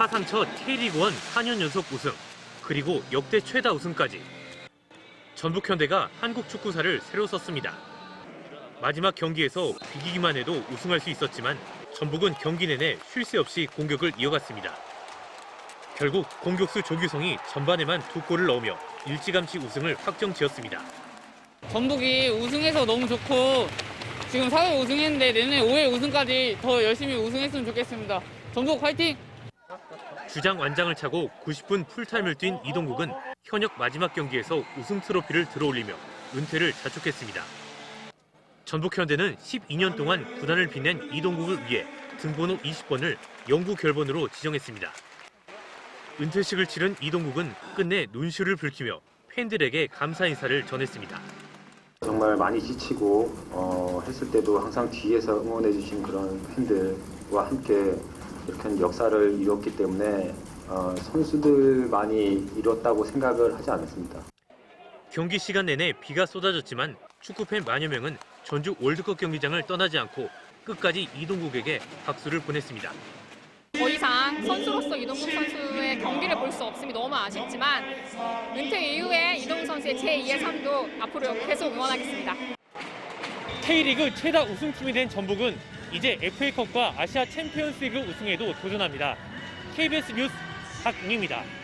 사상 첫 K리그1 4년 연속 우승, 그리고 역대 최다 우승까지. 전북 현대가 한국 축구사를 새로 썼습니다. 마지막 경기에서 비기기만 해도 우승할 수 있었지만 전북은 경기 내내 쉴 새 없이 공격을 이어갔습니다. 결국 공격수 조규성이 전반에만 두 골을 넣으며 일찌감치 우승을 확정지었습니다. 전북이 우승해서 너무 좋고 지금 4회 우승했는데 내년에 5회 우승까지 더 열심히 우승했으면 좋겠습니다. 전북 화이팅! 주장 완장을 차고 90분 풀타임을 뛴 이동국은 현역 마지막 경기에서 우승 트로피를 들어올리며 은퇴를 자축했습니다. 전북 현대는 12년 동안 구단을 빛낸 이동국을 위해 등번호 20번을 영구 결번으로 지정했습니다. 은퇴식을 치른 이동국은 끝내 눈시울을 붉히며 팬들에게 감사 인사를 전했습니다. 정말 많이 지치고 어, 했을 때도 항상 뒤에서 응원해 주신 그런 팬들과 함께 이렇게 역사를 이뤘기 때문에 어, 선수들만이 이뤘다고 생각을 하지 않습니다. 경기 시간 내내 비가 쏟아졌지만 축구팬 만여 명은 전주 월드컵 경기장을 떠나지 않고 끝까지 이동국에게 박수를 보냈습니다. 더 이상 선수로서 이동국 선수의 경기를 볼 수 없음이 너무 아쉽지만 은퇴 이후에 이동국 선수의 제2의 삶도 앞으로 계속 응원하겠습니다. K리그 최다 우승팀이 된 전북은 이제 FA컵과 아시아 챔피언스리그 우승에도 도전합니다. KBS 뉴스 박웅입니다.